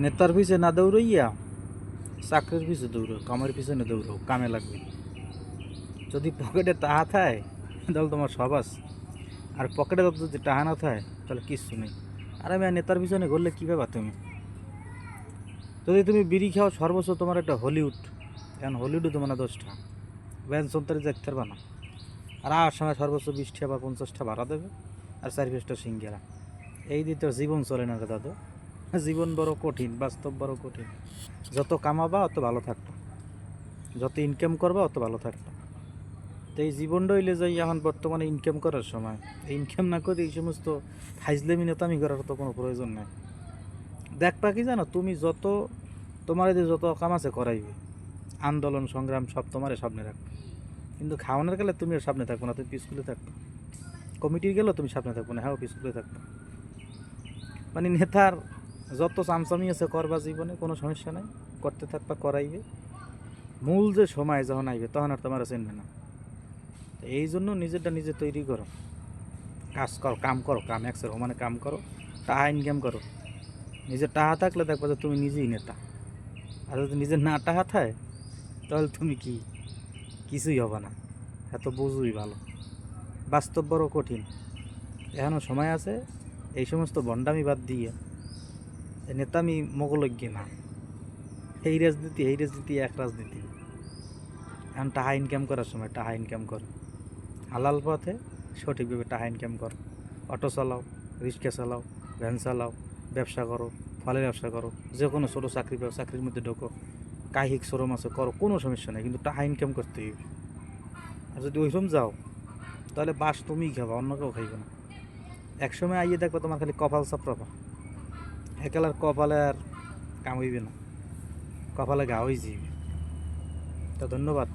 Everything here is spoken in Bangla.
নেতার পিছে না দৌড়াইয়া, চাকরির পিছে দৌড়ো, কামের পিছনে দৌড়ো, কামে লাগবে। যদি পকেটে তাহা থাকে, তাহলে তোমার সব আছে। আর পকেটে যদি টাহা না থাকে, তাহলে কিচ্ছু নেই। আর আমি আর নেতার পিছনে ঘুরলে কী পাবা তুমি? যদি তুমি বিড়ি খাও, সর্বোচ্চ তোমার একটা হলিউড। এখন হলিউডও তোমার না দশটা। ব্যান সন্তারে দেখতে পারবা না আর আর সময় সর্বোচ্চ বিশটা বা পঞ্চাশটা ভাড়া দেবে। আর চারি পাঁচটা সিঙ্গেরা। এই দিয়ে তোর জীবন চলে না দাদু। জীবন বড় কঠিন, বাস্তব বড় কঠিন। যত কামাবা, অত ভালো থাকতো যত ইনকাম করবা, অত ভালো থাকতো তো এই জীবনটা হইলে যাই এখন বর্তমানে ইনকাম করার সময় ইনকাম না করে এই সমস্ত ফাইজলেমি, নেতামি করার তো কোনো প্রয়োজন নেই। দেখবা কি জানো, তুমি যত, তোমার যে যত কাম আছে করাইবে। আন্দোলন, সংগ্রাম সব তোমার সামনে রাখবে। কিন্তু খাওয়ানোর গেলে তুমি আর সামনে থাকব না, তুমি পিসকুলে থাকবে। কমিটির গেলেও তুমি সামনে থাকব না হ্যাঁ পিসকুলে থাকবে। মানে নেতার যত চামচামি আছে, করবা জীবনে, কোনো সমস্যা নাই। করতে থাকবা, করাইবে। মূল যে সময় যখন আইবে, তখন আর তোমার চিনবে না। এই জন্য নিজেরটা নিজে তৈরি করো। কাজ করো, কাম করো, কাম একশো সমানে কাম করো টাকা ইনকাম করো। নিজের টাকা থাকলে দেখবা যে তুমি নিজেই নেতা। আর যদি নিজের না টাকা থাকে তাহলে তুমি কি? কিছুই হবে না। এত বুঝুই ভালো। বাস্তব বড় কঠিন। এখনও সময় আছে, এই সমস্ত বন্ডামি বাদ দিয়ে নেতামি মোগলজ্ঞ না। এই রাজনীতি এই রাজনীতি, এক রাজনীতি। এখন টাহা ইনকাম করার সময় টাকা ইনকাম করো। হালাল পথে সঠিকভাবে টাহা ইনকাম করো। অটো চালাও, রিক্সা চালাও, ভ্যান চালাও, ব্যবসা করো, ফলের ব্যবসা করো যে কোনো ছোটো চাকরি চাকরির মধ্যে ঢোকো। কাহিক শ্রম আছে, করো, কোনো সমস্যা নেই, কিন্তু টাকা ইনকাম করতে হবে। আর যদি ওইরকম যাও, তাহলে বাস তুমিই খাবা, অন্য কেউ খাইবে না। একসময় আইয়ে দেখব তোমার খালি কপাল চাপড়াবা। একেলার কপালে আর কাম না। কপালে গা হয়ে যাইবে তো ধন্যবাদ।